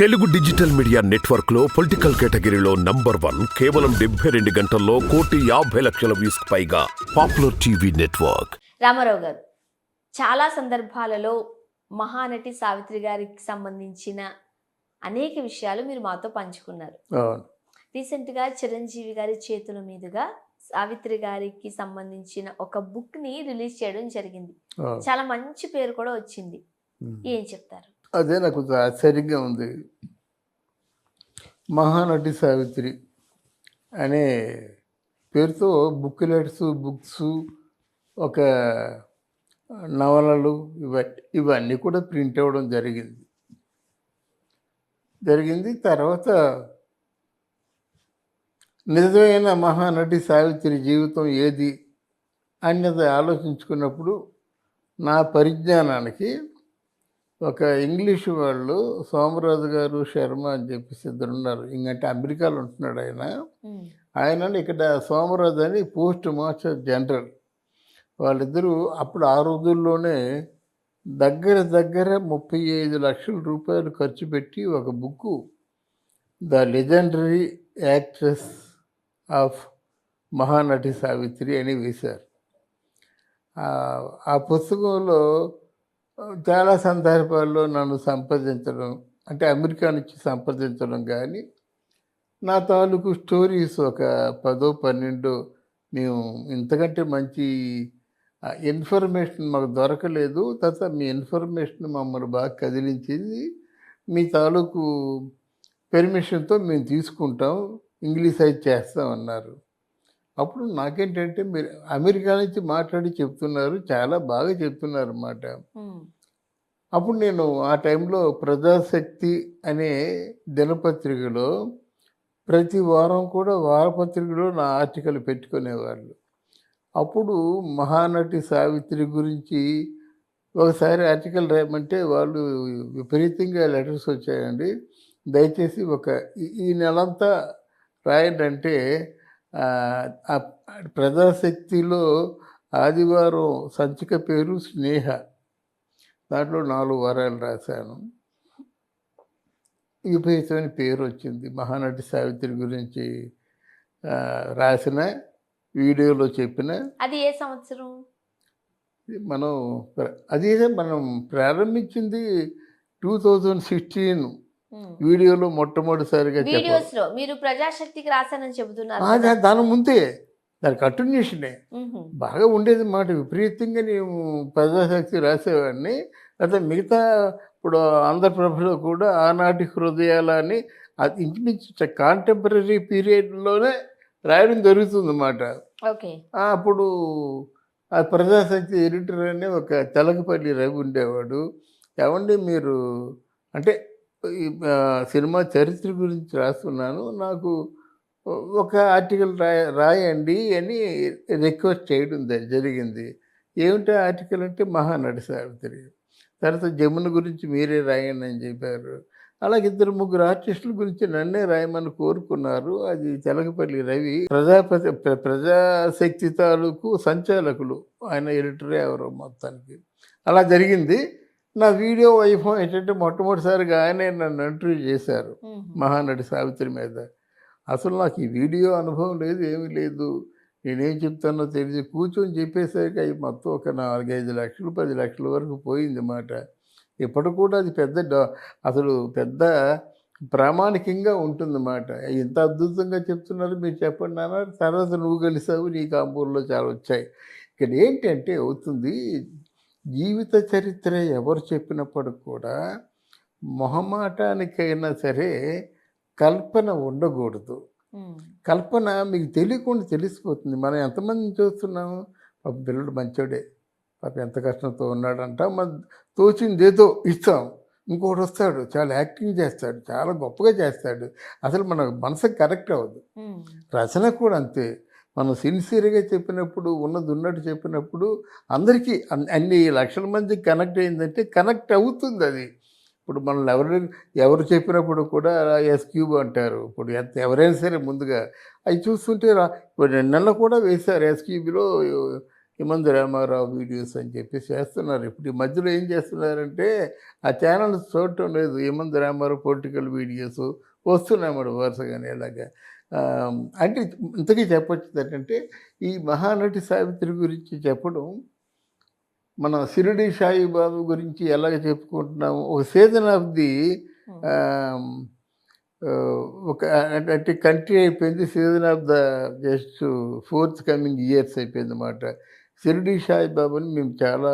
Telugu digital media నెట్వర్క్లో political కేటగిరీలో number one కేవలం డెబ్బై రెండు గంటల్లో కోటి యాభై లక్షల వ్యూస్ పైగా పాపులర్ టీవీ నెట్వర్క్. రామారావు గారు చాలా సందర్భాలలో మహానటి సావిత్రి గారికి సంబంధించిన అనేక విషయాలు మీరు మాతో పంచుకున్నారు. రీసెంట్గా చిరంజీవి గారి చేతుల మీదుగా సావిత్రి గారికి సంబంధించిన ఒక బుక్ని రిలీజ్ చేయడం జరిగింది. చాలా మంచి పేరు కూడా వచ్చింది. ఏం చెప్తారు? అదే నాకు ఆశ్చర్యంగా ఉంది. మహానటి సావిత్రి అనే పేరుతో బుక్లెట్స్ బుక్స్ ఒక నవలలు ఇవ ఇవన్నీ కూడా ప్రింట్ అవ్వడం జరిగింది. జరిగింది. తర్వాత నిజమైన మహానటి సావిత్రి జీవితం ఏది అన్నది ఆలోచించుకున్నప్పుడు నా పరిజ్ఞానానికి ఒక ఇంగ్లీష్ వాళ్ళు సోమరాజు గారు శర్మ అని చెప్పేసి ఇద్దరు ఉన్నారు. ఇంకంటే అమెరికాలో ఉంటున్నాడు ఆయన. ఆయన ఇక్కడ సోమరాజు అని పోస్ట్ మాస్టర్ జనరల్. వాళ్ళిద్దరూ అప్పుడు ఆ రోజుల్లోనే దగ్గర దగ్గర ముప్పై ఐదు లక్షల రూపాయలు ఖర్చు పెట్టి ఒక book the legendary actress of Mahanati Savitri అని వేశారు. ఆ పుస్తకంలో చాలా సందర్భాల్లో నన్ను సంప్రదించడం అంటే అమెరికా నుంచి సంప్రదించడం కానీ నా తాలూకు స్టోరీస్ ఒక పదో పన్నెండో మేము ఇంతకంటే మంచి ఇన్ఫర్మేషన్ మాకు దొరకలేదు. తర్వాత మీ ఇన్ఫర్మేషన్ మమ్మల్ని బాగా కదిలించింది. మీ తాలూకు పెర్మిషన్తో మేము తీసుకుంటాం. ఇంగ్లీష్ అయితే చేస్తామన్నారు. అప్పుడు నాకేంటంటే మీరు అమెరికా నుంచి మాట్లాడి చెప్తున్నారు చాలా బాగా చెప్తున్నారు అన్నమాట అప్పుడు నేను ఆ టైంలో ప్రజాశక్తి అనే దినపత్రికలో ప్రతి వారం కూడా వారపత్రికలో నా ఆర్టికల్ పెట్టుకునేవాళ్ళు. అప్పుడు మహానటి సావిత్రి గురించి ఒకసారి ఆర్టికల్ రాయమంటే వాళ్ళు విపరీతంగా లెటర్స్ వచ్చాయండి. దయచేసి ఒక ఈ- ఈ నెలంతా రాయండి అంటే ఆ, ప్రజాశక్తిలో ఆదివారం సంచిక పేరు స్నేహ. దాంట్లో నాలుగు వారాలు రాశాను. విపరీతమైన పేరు వచ్చింది. మహానటి సావిత్రి గురించి రాసిన వీడియోలో చెప్పిన. అది ఏ సంవత్సరం? మనం అదే మనం ప్రారంభించింది టూ థౌజండ్ సిక్స్టీన్. వీడియోలో మొట్టమొదటిసారిగా చెప్పాలి వీడియోస్లో మీరు ప్రజాశక్తికి రాశానని చెబుతున్నారు దాని ముందే దాని కంటిన్యూషనే. బాగా ఉండేది మాట విపరీతంగా నేను ప్రజాశక్తి రాసేవాడిని. అయితే మిగతా ఇప్పుడు ఆంధ్రప్రభలో కూడా ఆనాటి హృదయాల అని అది ఇంచుమించు కాంటెంపరీ పీరియడ్లోనే రాయడం జరుగుతుంది అన్నమాట ఓకే. అప్పుడు ఆ ప్రజాశక్తి ఎడిటర్ అనే ఒక తెలకపల్లి రవి ఉండేవాడు. ఏమండి మీరు అంటే ఈ సినిమా చరిత్ర గురించి రాస్తున్నాను. నాకు ఒక ఆర్టికల్ రాయ రాయండి అని రిక్వెస్ట్ చేయడం జరిగింది. ఏమిటి ఆర్టికల్ అంటే మహానటి సావిత్రి. తర్వాత జమున గురించి మీరే రాయండి అని చెప్పారు. అలాగే ఇద్దరు ముగ్గురు ఆర్టిస్టుల గురించి నన్నే రాయమని కోరుకున్నారు. అది తెలకపల్లి రవి. ప్రజాపతి ప్రజాశక్తి తాలూకు సంచాలకులు. ఆయన ఎడిటరే ఎవరు మొత్తానికి. అలా జరిగింది. నా వీడియో వైభవం ఏంటంటే మొట్టమొదటిసారిగా ఆయనే నన్ను ఇంటర్వ్యూ చేశారు. మహానటి సావిత్రి మీద. అసలు నాకు ఈ వీడియో అనుభవం లేదు ఏమీ లేదు. నేనేం చెప్తానో తెలియదు. కూర్చొని చెప్పేసరికి అవి మొత్తం ఒక నాలుగైదు లక్షలు పది లక్షల వరకు పోయింది అన్నమాట. ఇప్పటి కూడా అది పెద్ద అసలు పెద్ద ప్రామాణికంగా ఉంటుందన్నమాట. ఇంత అద్భుతంగా చెప్తున్నారు మీరు చెప్పండి నాన్న. తర్వాత నువ్వు కలిసావు నీ కాంపూర్లో చాలా వచ్చాయి. ఇక్కడ ఏంటంటే అవుతుంది జీవిత చరిత్ర ఎవరు చెప్పినప్పటికి కూడా మొహమాటానికైనా సరే కల్పన ఉండకూడదు. కల్పన మీకు తెలియకుండా తెలిసిపోతుంది. మనం ఎంతమందిని చూస్తున్నాము? పాప పిల్లడు మంచోడే. పాప ఎంత కష్టంతో ఉన్నాడంట. మన తోచింది ఏదో ఇస్తాం. ఇంకోటి వస్తాడు. చాలా యాక్టింగ్ చేస్తాడు. చాలా గొప్పగా చేస్తాడు. అసలు మన మనసుకు కరెక్ట్ అవ్వదు. రచన కూడా అంతే. మనం సిన్సియర్గా చెప్పినప్పుడు ఉన్నది ఉన్నట్టు చెప్పినప్పుడు అందరికీ అన్ని లక్షల మందికి కనెక్ట్ అయిందంటే కనెక్ట్ అవుతుంది అది. ఇప్పుడు మనల్ని ఎవరు ఎవరు చెప్పినప్పుడు కూడా ఎస్ క్యూబ్ అంటారు. ఇప్పుడు ఎంత ఎవరైనా సరే ముందుగా అవి చూస్తుంటే రా ఇప్పుడు నెల కూడా వేశారు ఎస్క్యూబీలో హిమంత్ రామారావు వీడియోస్ అని చెప్పి చేస్తున్నారు ఇప్పుడు ఈ మధ్యలో ఏం చేస్తున్నారంటే ఆ ఛానల్స్ చూడటం లేదు. హిమంత్ రామారావు పొలిటికల్ వీడియోస్ వస్తున్నాయి మరి వరుసగానే ఇలాగా. అంటే ఇంతకీ చెప్పొచ్చు ఏంటంటే ఈ మహానటి సావిత్రి గురించి చెప్పడం మన షిరిడి సాయిబాబు గురించి ఎలాగ చెప్పుకుంటున్నాము ఒక సీజన్ ఆఫ్ ది ఒక అంటే కంట్రీ అయిపోయింది season of the just fourth coming years అయిపోయింది అన్నమాట షిరిడి సాయిబాబాని మేము చాలా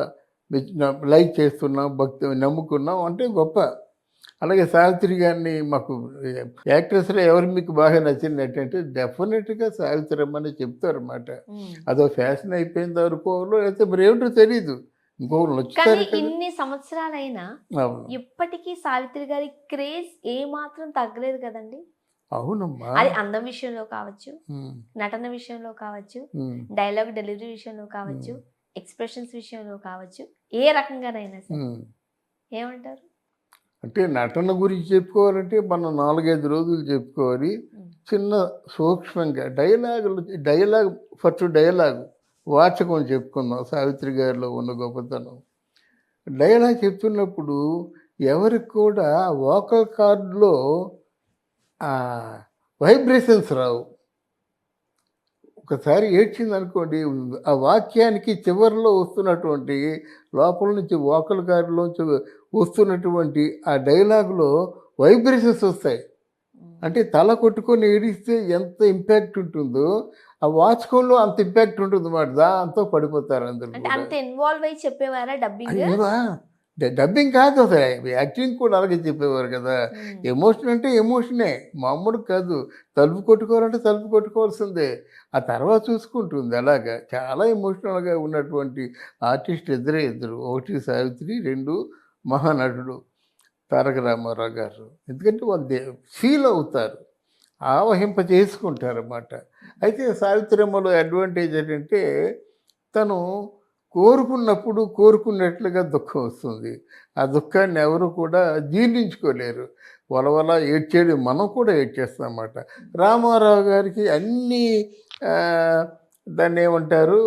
లైక్ చేస్తున్నాం భక్తి నమ్ముకున్నాం అంటే గొప్ప. అలాగే సావిత్రి గారిని మాకు యాక్ట్రెస్లో ఎవరు మీకు బాగా నచ్చింది ఏంటంటే డెఫినెట్గా సావిత్రి అమ్మని చెప్తారన్నమాట. అదో ఫ్యాషన్ అయిపోయింది అనుకోవాలో లేకపోతే మరి ఏమిటో తెలియదు ఇంకొకరు ఇన్ని సంవత్సరాలైనా ఇప్పటికీ సావిత్రి గారి క్రేజ్ ఏ మాత్రం తగ్గలేదు కదండి? అవునమ్మా. అది అందం విషయంలో కావచ్చు నటన విషయంలో కావచ్చు డైలాగ్ డెలివరీ విషయంలో కావచ్చు. ఎక్స్ప్రెషన్స్ విషయంలో కావచ్చు ఏ రకంగానైనా సరే. ఏమంటారు? అంటే నటన గురించి చెప్పుకోవాలంటే మనం నాలుగైదు రోజులు చెప్పుకోవాలి. చిన్న సూక్ష్మంగా డైలాగులు డైలాగ్ ఫస్ట్ డైలాగ్ వాచకం చెప్పుకుందాం. సావిత్రి గారిలో ఉన్న గొప్పతనం. డైలాగ్ చెప్తున్నప్పుడు ఎవరికి కూడా వోకల్ కార్డులో వైబ్రేషన్స్ రావు. ఒకసారి ఏడ్చింది అనుకోండి ఆ వాక్యానికి చివరిలో వస్తున్నటువంటి లోపల నుంచి వోకల్ కార్డులోంచి వస్తున్నటువంటి ఆ డైలాగులో వైబ్రేషన్స్ వస్తాయి. అంటే తల కొట్టుకొని ఏడిస్తే ఎంత ఇంపాక్ట్ ఉంటుందో ఆ వాచకంలో అంత ఇంపాక్ట్ ఉంటుంది అన్నమాట దాంతో పడిపోతారు అందరు ఇన్వాల్వ్ అయి చెప్పేవారా డబ్బింగ్? డబ్బింగ్ కాదు అసలు. యాక్టింగ్ కూడా అలాగే చెప్పేవారు కదా. ఎమోషన్ అంటే ఎమోషనే. మామూలు కాదు. తలుపు కొట్టుకోవాలంటే తలుపు కొట్టుకోవాల్సిందే. ఆ తర్వాత చూసుకుంటుంది అలాగా. చాలా ఎమోషనల్గా ఉన్నటువంటి ఆర్టిస్ట్ ఇద్దరే ఇద్దరు. ఒకటి సావిత్రి రెండు మహానటుడు తారక రామారావు గారు. ఎందుకంటే వాళ్ళు దే- ఫీల్ అవుతారు. ఆవహింప చేసుకుంటారన్నమాట. అయితే సావిత్రమ్మలో అడ్వాంటేజ్ ఏంటంటే తను కోరుకున్నప్పుడు కోరుకున్నట్లుగా దుఃఖం వస్తుంది. ఆ దుఃఖాన్ని ఎవరు కూడా జీర్ణించుకోలేరు. వలవల ఏడ్చేది మనం కూడా ఏడ్చేస్తాం అన్నమాట రామారావు గారికి అన్ని దాన్ని ఏమంటారు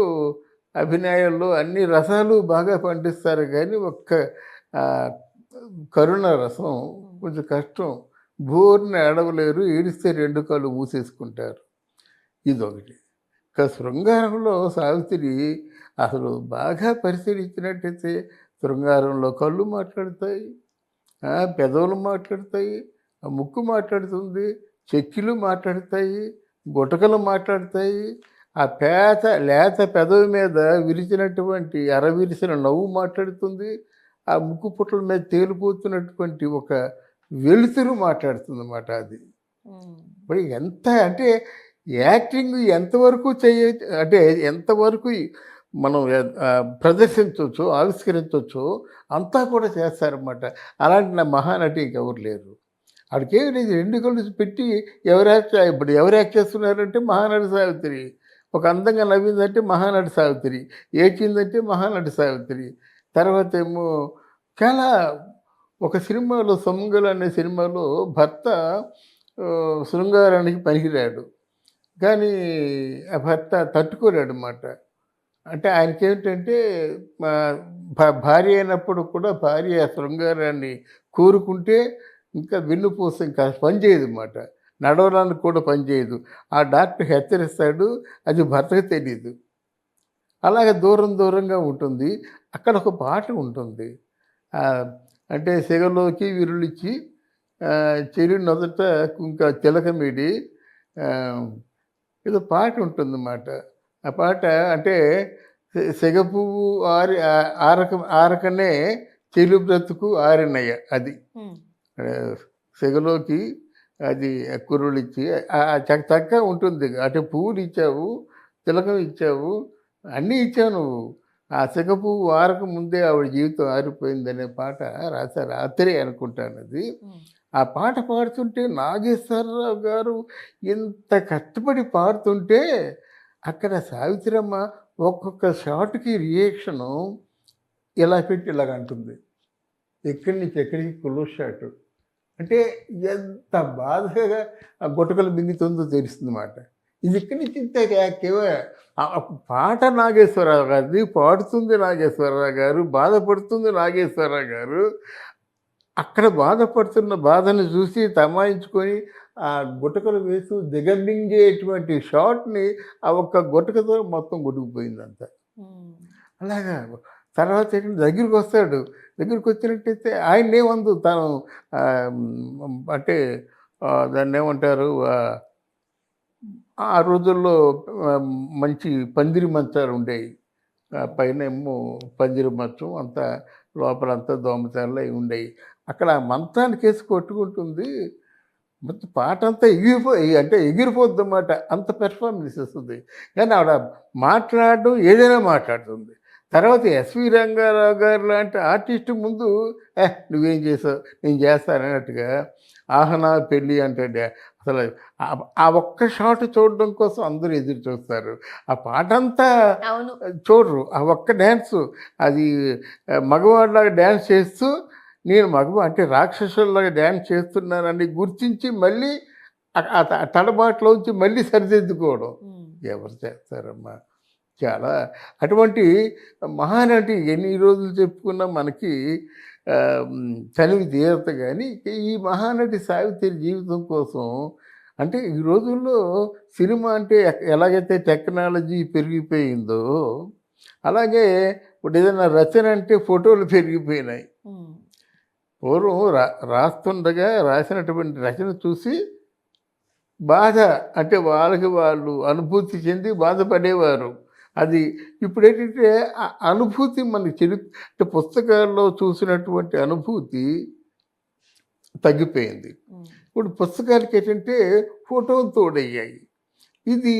అభినయాల్లో అన్ని రసాలు బాగా పండిస్తారు కానీ ఒక్క కరుణ రసం కొంచెం కష్టం. బోర్ని ఏడవలేరు ఏడిస్తే రెండు కళ్ళు మూసేసుకుంటారు. ఇదొకటి. ఇక శృంగారంలో సావిత్రి అసలు బాగా పరిశీలించినట్టయితే శృంగారంలో కళ్ళు మాట్లాడతాయి పెదవులు మాట్లాడతాయి ఆ ముక్కు మాట్లాడుతుంది చెక్కిలు మాట్లాడతాయి గుటకలు మాట్లాడతాయి ఆ పేత లేత పెదవి మీద విరిచినటువంటి అరవిరిసిన నవ్వు మాట్లాడుతుంది ఆ ముక్కు పుట్ల మీద తేలిపోతున్నటువంటి ఒక వెలుతురు మాట్లాడుతుంది అన్నమాట అది మరి ఎంత అంటే యాక్టింగ్ ఎంతవరకు చేయ అంటే ఎంతవరకు మనం ప్రదర్శించవచ్చు ఆవిష్కరించవచ్చు అంతా కూడా చేస్తారన్నమాట. అలాంటి నా మహానటి ఇంకెవరు లేరు. ఆడికేం లేదు రెండు కళ్ళు పెట్టి ఎవరు యాక్ట్ ఇప్పుడు ఎవరు యాక్ట్ చేస్తున్నారంటే మహానటి సావిత్రి. ఒక అందంగా నవ్విందంటే మహానటి సావిత్రి. ఏడ్చిందంటే మహానటి సావిత్రి. తర్వాత ఏమో చాలా ఒక సినిమాలో సొంగలు అనే సినిమాలో భర్త శృంగారానికి పనికిరాడు. కానీ ఆ భర్త తట్టుకోలేడు అంటే ఆయనకి ఏమిటంటే భార్య అయినప్పుడు కూడా భార్య శృంగారాన్ని కోరుకుంటే ఇంకా వెన్నుపూస ఇంకా పనిచేయదు అన్నమాట నడవడానికి కూడా పనిచేయదు ఆ డాక్టర్ హెచ్చరిస్తాడు అది భర్తకు తెలియదు అలాగే దూరం దూరంగా ఉంటుంది. అక్కడ ఒక పాట ఉంటుంది. అంటే సెగలోకి విరులిచ్చి ఆ, చెరి నొదట ఇంకా తిలకమిడి ఏదో పాట ఉంటుందన్నమాట. ఆ పాట అంటే సెగ పువ్వు ఆరి ఆరక ఆరకనే చెలు బ్రతుకు ఆరినయ్య అది. సెగలోకి అది కుర్రులు చక్క చక్క ఉంటుంది. అంటే పువ్వులు ఇచ్చావు తిలకం ఇచ్చావు అన్నీ ఇచ్చావు నువ్వు. ఆ సెగ పువ్వు ఆరక ముందే ఆవిడ జీవితం ఆరిపోయిందనే పాట రాశారు రాత్రి అనుకుంటాను అది ఆ పాట పాడుతుంటే నాగేశ్వరరావు గారు ఇంత కష్టపడి పాడుతుంటే అక్కడ సావిత్రమ్మ ఒక్కొక్క షాట్కి రియాక్షను ఇలా పెట్టి ఇలాగ అంటుంది. ఎక్కడి నుంచి ఎక్కడికి కులో షాట్. అంటే ఎంత బాధగా ఆ గుటకలు మింగుతుందో తెలుస్తుంది అన్నమాట ఇది ఇక్కడి నుంచి ఇంతే ఆ పాట నాగేశ్వరరావు గారిది పాడుతుంది నాగేశ్వరరావు గారు బాధపడుతుంది నాగేశ్వరరావు గారు. అక్కడ బాధపడుతున్న బాధను చూసి తమాయించుకొని ఆ గుటకలు వేస్తూ దిగమింగేటువంటి షాట్ని ఆ ఒక్క గుటకతో మొత్తం గుడికిపోయిందంతా ఉమ్. అలాగా తర్వాత ఏంటంటే దగ్గరికి వస్తాడు. దగ్గరికి వచ్చినట్టయితే ఆయన ఏమందు తను అంటే దాన్ని ఏమంటారు ఆ, రోజుల్లో మంచి పందిరి మంచాలు ఉండేవి. పైన ఏమో పందిరి మంచం అంతా లోపలంతా దోమతెరలు అవి ఉండేవి. అక్కడ మంచానికి వేసి కొట్టుకుంటుంది. మొత్తం పాట అంతా ఎగిరిపోయి అంటే ఎగిరిపోద్ది అన్నమాట అంత పెర్ఫార్మెన్స్ ఇస్తుంది కానీ ఆవిడ మాట్లాడడం ఏదైనా మాట్లాడుతుంది. తర్వాత ఎస్వి రంగారావు గారు లాంటి ఆర్టిస్ట్ ముందు ఏ నువ్వేం చేసావు? నేను చేస్తాను అన్నట్టుగా ఆహనా పెళ్ళి అంటే అసలు ఆ- ఒక్క షాట్ చూడడం కోసం అందరూ ఎదురు చూస్తారు. ఆ పాట అంతా చూడరు. ఆ ఒక్క డ్యాన్స్ అది మగవాడిలాగా డ్యాన్స్ చేస్తూ నేను మగవా అంటే రాక్షసుల్లాగా డ్యాన్స్ చేస్తున్నానని గుర్తించి మళ్ళీ తడబాటులోంచి మళ్ళీ సరిదిద్దుకోవడం. ఎవరు చేస్తారమ్మా చాలా అటువంటి మహానటి ఎన్ని రోజులు చెప్పుకున్నా మనకి చనివి తీరత కానీ ఈ మహానటి సావిత్రి జీవితం కోసం అంటే ఈ రోజుల్లో సినిమా అంటే ఎలాగైతే టెక్నాలజీ పెరిగిపోయిందో అలాగే ఇప్పుడు ఏదైనా రచన అంటే ఫోటోలు పెరిగిపోయినాయి. పూర్వం రా రాస్తుండగా రాసినటువంటి రచన చూసి బాధ అంటే వాళ్ళకి వాళ్ళు అనుభూతి చెంది బాధపడేవారు. అది ఇప్పుడు ఏంటంటే అనుభూతి మనకి చెడు అంటే పుస్తకాల్లో చూసినటువంటి అనుభూతి తగ్గిపోయింది. ఇప్పుడు పుస్తకాలకి ఏంటంటే ఫోటోలు తోడయ్యాయి. ఇది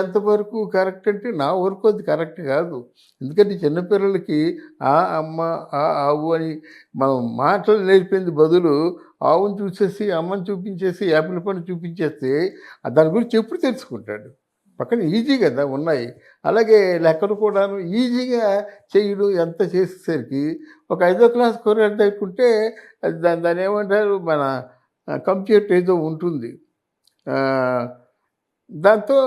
ఎంతవరకు కరెక్ట్ అంటే నా వరకు అది కరెక్ట్ కాదు. ఎందుకంటే చిన్నపిల్లలకి ఆ అమ్మ ఆ ఆవు అని మనం మాటలు నేర్పింది బదులు ఆవును చూసేసి అమ్మని చూపించేసి యాపిల్ పండు చూపించేస్తే దాని గురించి ఎప్పుడు తెలుసుకుంటాడు? పక్కన ఈజీ కదా ఉన్నాయి. అలాగే లెక్కలు కూడాను ఈజీగా చేయడం ఎంత చేసేసరికి ఒక ఐదో క్లాస్ కొరగంట అనుకుంటే అది దాని దాని ఏమంటారు? మన కంప్యూటర్ ఏదో ఉంటుంది. దాంతో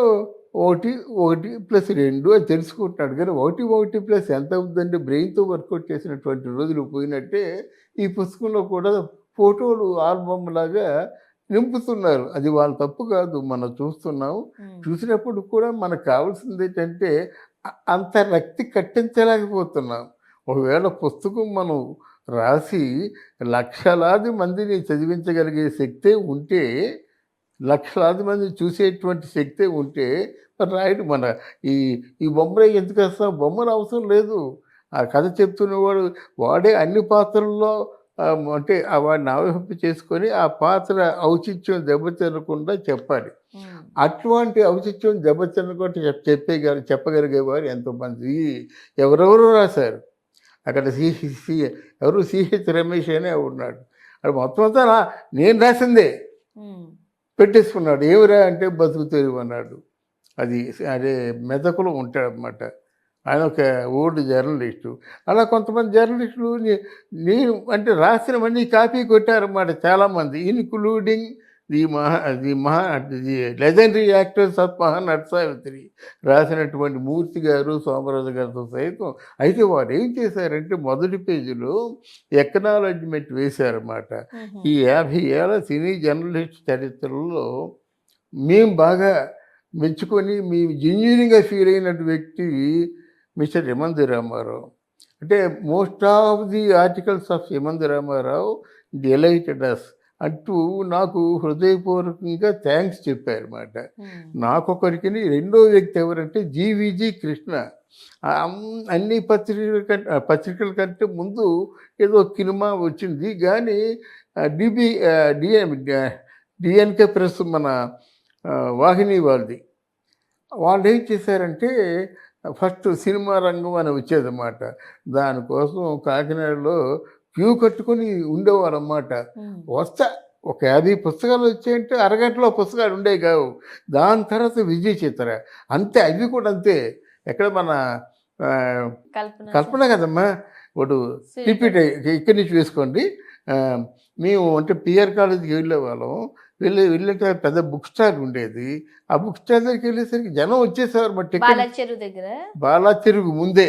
ఒకటి ఒకటి ప్లస్ రెండు అని తెలుసుకుంటున్నాడు. కానీ ఒకటి ఒకటి ప్లస్ ఎంత అవుతుందంటే బ్రెయిన్తో వర్కౌట్ చేసినటువంటి రోజులు పోయినట్టే ఈ పుస్తకంలో కూడా ఫోటోలు ఆల్బమ్ లాగా నింపుతున్నారు. అది వాళ్ళ తప్పు కాదు మనం చూస్తున్నాం. చూసినప్పుడు కూడా మనకు కావాల్సింది ఏంటంటే అంత రక్తి కట్టించలేకపోతున్నాం. ఒకవేళ పుస్తకం మనం రాసి లక్షలాది మందిని చదివించగలిగే శక్తే ఉంటే లక్షలాది మంది చూసేటువంటి శక్తే ఉంటే రాయడు మన ఈ ఈ బొమ్మలే ఎందుకు వేస్తాం? బొమ్మలు అవసరం లేదు. ఆ కథ చెప్తున్నవాడు వాడే అన్ని పాత్రల్లో అంటే ఆ వాడిని ఆవిర్భ చేసుకొని ఆ పాత్ర ఔచిత్యం దెబ్బతినకుండా చెప్పాలి. అటువంటి ఔచిత్యం దెబ్బతినకుండా చెప్ చెప్పేగారు చెప్పగలిగేవారు ఎంతోమంది. ఎవరెవరో రాశారు. అక్కడ సి సి ఎవరు సిహెచ్ రమేష్ అనే ఉన్నాడు. అది మొత్తం అంతా నేను రాసిందే. పెట్టేసుకున్నాడు. ఏమిరా అంటే బతుకు తెరువు అన్నాడు. అది అదే మెదకులో ఉంటాడనమాట ఆయన ఒక ఓల్డ్ జర్నలిస్టు. అలా కొంతమంది జర్నలిస్టులు నేను అంటే రాసినవన్నీ కాపీ కొట్టారన్నమాట చాలామంది. ఇన్క్లూడింగ్ ది మహా ది మహా the legendary actors of Mahanati Savitri రాసినటువంటి మూర్తి గారు సోమరాజు గారితో సైతం. అయితే వారు ఏం చేశారంటే మొదటి పేజీలో ఎకనాలజ్మెంట్ వేశారన్నమాట. ఈ యాభై ఏళ్ళ సినీ జర్నలిస్ట్ చరిత్రలో మేము బాగా మెచ్చుకొని మీ జెన్యున్గా ఫీల్ అయినటువంటి వ్యక్తి మిస్టర్ హేమంత్ రామారావు. అంటే most of the articles of Hemanth Ramarao delighted us. అంటూ నాకు హృదయపూర్వకంగా థ్యాంక్స్ చెప్పారన్నమాట. నాకొకరికి రెండో వ్యక్తి ఎవరంటే జీవిజీ కృష్ణ. అన్ని పత్రికల కంటే పత్రికల కంటే ముందు ఏదో సినిమా వచ్చింది. కానీ డిబి డిఎన్ డిఎన్కే ప్రెస్ మన వాహిని వాళ్ళది. వాళ్ళు ఏం చేశారంటే ఫస్ట్ సినిమా రంగం అని వచ్చేదన్నమాట. దానికోసం కాకినాడలో క్యూ కట్టుకొని ఉండేవారు అన్నమాట. వస్తా ఒక యాభై పుస్తకాలు వచ్చాయంటే అరగంటలో పుస్తకాలు ఉండేవి కావు. దాని తర్వాత విజయ చిత్ర అంతే అవి కూడా అంతే. ఎక్కడ మన కల్పన కదమ్మా? ఇప్పుడు రిపీట్ ఇక్కడి నుంచి వేసుకోండి. మేము అంటే పిఆర్ కాలేజీకి వెళ్ళేవాళ్ళం వెళ్ళి. వెళ్ళేట పెద్ద బుక్ స్టాల్ ఉండేది. ఆ బుక్ స్టాల్ దగ్గరికి వెళ్ళేసరికి జనం వచ్చేసేవారు మా టికెట్ దగ్గర? బాలా చెరుగు ముందే.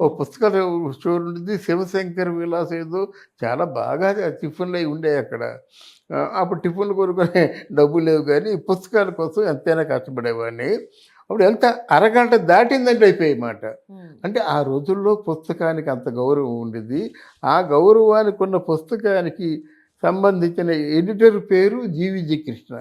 ఓ. పుస్తకాల స్టోర్ ఉంటుంది శివశంకర్ విలాస్ ఏదో చాలా బాగా టిఫిన్లు అవి ఉండే అక్కడ. అప్పుడు టిఫిన్లు కొనుక్కునే డబ్బులు లేవు కానీ పుస్తకాల కోసం ఎంతైనా కష్టపడేవాడిని. అప్పుడు ఎంత అరగంట దాటిందంటే అయిపోయాయి మాట. అంటే ఆ రోజుల్లో పుస్తకానికి అంత గౌరవం ఉండేది. ఆ గౌరవానికి ఉన్న పుస్తకానికి సంబంధించిన ఎడిటర్ పేరు జీవిజి కృష్ణ.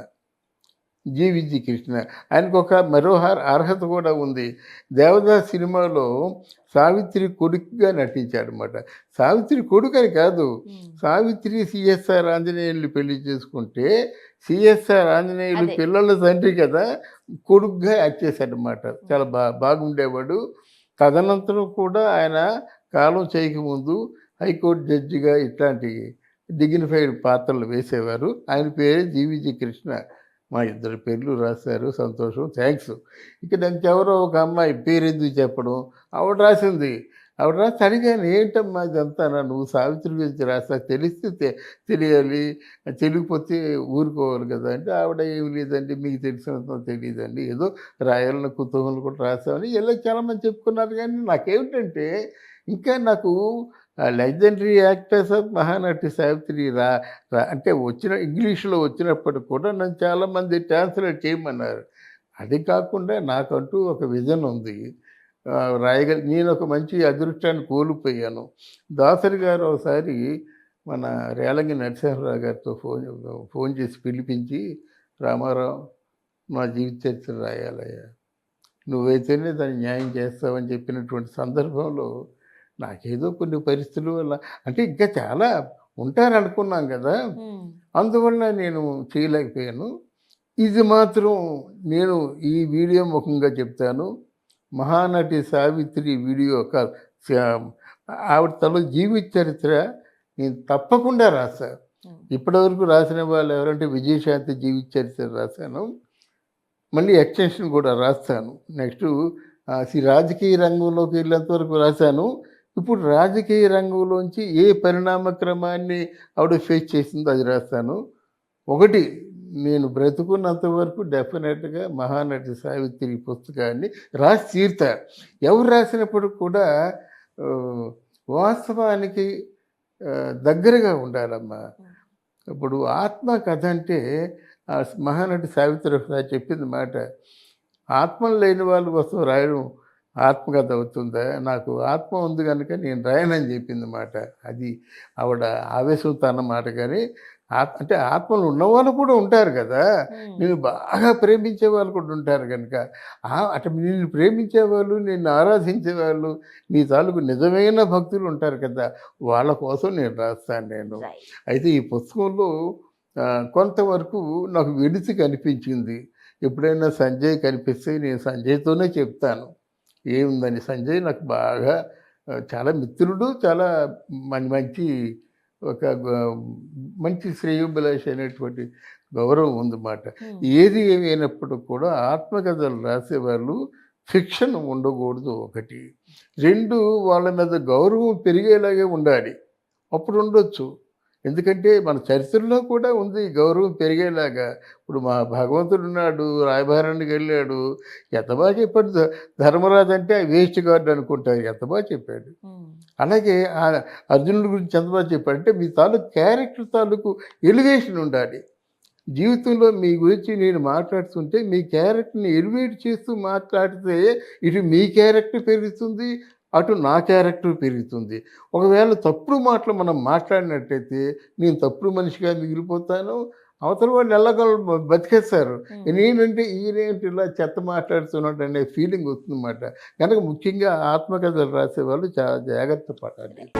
జీవిజి కృష్ణ. ఆయనకు ఒక మరో అర్- అర్హత కూడా ఉంది. దేవదాస్ సినిమాలో సావిత్రి కొడుకుగా నటించాడు అనమాట సావిత్రి కొడుకు అని కాదు. సావిత్రి సిఎస్ఆర్ ఆంజనేయులు పెళ్ళి చేసుకుంటే సిఎస్ఆర్ ఆంజనేయులు. పిల్లల తండ్రి కదా కొడుకుగా యాక్ట్ చేశాడనమాట చాలా బా బాగుండేవాడు. తదనంతరం కూడా ఆయన కాలం చేయకముందు హైకోర్టు జడ్జిగా ఇట్లాంటి డిగ్నిఫైడ్ పాత్రలు వేసేవారు. ఆయన పేరే జీవిజి కృష్ణ. మా ఇద్దరు పేర్లు రాశారు సంతోషం థ్యాంక్స్ ఇక దానికి ఎవరో ఒక అమ్మాయి పేరెందుకు చెప్పడం? ఆవిడ రాసింది. ఆవిడ రాసి అడిగాను ఏంటమ్మా ఇదంతా? నువ్వు సావిత్రి గురించి రాస్తా తెలిస్తే తెలియాలి. తెలియకపోతే ఊరుకోవాలి కదా. అంటే ఆవిడ ఏమి లేదండి మీకు తెలిసినంత తెలియదండి. ఏదో రాయాలన్న కుతూహలం కూడా రాసామని. ఇలా చాలామంది చెప్పుకున్నారు. కానీ నాకేమిటంటే ఇంకా నాకు legendary actors of Mahanati Savitri రా అంటే వచ్చిన ఇంగ్లీష్లో వచ్చినప్పటికి కూడా నన్ను చాలామంది ట్రాన్స్లేట్ చేయమన్నారు. అది కాకుండా నాకంటూ ఒక విజన్ ఉంది. ఆ, రాయగల నేను ఒక మంచి అదృష్టాన్ని కోల్పోయాను. దాసరి గారు ఒకసారి మన రేలంగి నరసింహరావు గారితో ఫోన్ ఫోన్ చేసి పిలిపించి రామారావు మా జీవిత చరిత్ర రాయాలయ్యా. నువ్వైతేనే దాన్ని న్యాయం చేస్తావని చెప్పినటువంటి సందర్భంలో నాకేదో కొన్ని పరిస్థితుల వల్ల. అంటే ఇంకా చాలా ఉంటారనుకున్నాం కదా. ఉమ్. అందువల్ల నేను చేయలేకపోయాను. ఇది మాత్రం నేను ఈ వీడియో ముఖంగా చెప్తాను. మహానటి సావిత్రి వీడియో కాదు సా- ఆవిడ తల జీవిత చరిత్ర నేను తప్పకుండా రాశా ఉమ్. ఇప్పటివరకు రాసిన వాళ్ళు ఎవరంటే విజయశాంతి జీవిత చరిత్ర రాశాను. మళ్ళీ ఎక్స్టెన్షన్ కూడా రాస్తాను. నెక్స్ట్ రాజకీయ రంగంలోకి వెళ్ళేంత వరకు రాశాను. ఇప్పుడు రాజకీయ రంగంలోంచి ఏ పరిణామ క్రమాన్ని ఆవిడ ఫేస్ చేసిందో అది రాస్తాను. ఒకటి నేను బ్రతుకున్నంత వరకు డెఫినెట్గా మహానటి సావిత్రి పుస్తకాన్ని రాసి తీరుతా ఎవరు రాసినప్పుడు కూడా వాస్తవానికి దగ్గరగా ఉండాలమ్మా. ఇప్పుడు ఆత్మ కథ అంటే ఆ మహానటి సావిత్రి ఒకసారి చెప్పింది మాట ఆత్మలు లేని వాళ్ళ కోసం రాయడం ఆత్మకథ అవుతుందా? నాకు ఆత్మ ఉంది కనుక నేను రాయనని చెప్పింది మాట. అది ఆవిడ ఆవేశంతో అన్నమాట కానీ ఆత్ అంటే ఆత్మలు ఉన్నవాళ్ళు కూడా ఉంటారు కదా. నేను బాగా ప్రేమించే వాళ్ళు కూడా ఉంటారు కనుక అటు నిన్ను ప్రేమించే వాళ్ళు నిన్ను ఆరాధించే వాళ్ళు నీ తాలూకు నిజమైన భక్తులు ఉంటారు కదా. వాళ్ళ కోసం నేను రాస్తాను నేను. అయితే ఈ పుస్తకంలో కొంతవరకు నాకు వెడిసి కనిపించింది. ఎప్పుడైనా సంజయ్ కనిపిస్తే నేను సంజయ్తోనే చెప్తాను. ఏముందని సంజయ్? నాకు బాగా చాలా మిత్రుడు చాలా మంచి ఒక మంచి శ్రేయోభిలాషి అనేటువంటి గౌరవం ఉందన్నమాట. ఏది ఏమైనప్పుడు కూడా ఆత్మకథలు రాసేవాళ్ళు ఫిక్షన్ ఉండకూడదు ఒకటి. రెండు వాళ్ళ మీద గౌరవం పెరిగేలాగే ఉండాలి. అప్పుడు ఉండొచ్చు. ఎందుకంటే మన చరిత్రలో కూడా ఉంది గౌరవం పెరిగేలాగా. ఇప్పుడు మా భగవంతుడు ఉన్నాడు రాయభారానికి వెళ్ళాడు. ఎంత బాగా చెప్పాడు ధర్మరాజు అంటే వేస్ట్ గార్డ్ అనుకుంటారు ఎంత బాగా చెప్పాడు. అలాగే ఆ అర్జునుడి గురించి ఎంత బాగా చెప్పాడు అంటే మీ తాలూకు క్యారెక్టర్ తాలూకు ఎలివేషన్ ఉండాలి. జీవితంలో మీ గురించి నేను మాట్లాడుతుంటే మీ క్యారెక్టర్ని ఎలివేట్ చేస్తూ మాట్లాడితే ఇటు మీ క్యారెక్టర్ పెరుగుతుంది అటు నా క్యారెక్టర్ పెరుగుతుంది. ఒకవేళ తప్పుడు మాటలు మనం మాట్లాడినట్టయితే నేను తప్పుడు మనిషిగా మిగిలిపోతాను. అవతల వాళ్ళు ఎలాగో బతికేస్తారు. నేనంటే ఈయనేంటి ఇలా చెత్త మాట్లాడుతున్నాడు అనే ఫీలింగ్ వస్తుందన్నమాట. కనుక ముఖ్యంగా ఆత్మకథలు రాసేవాళ్ళు చాలా జాగ్రత్త పడాలి.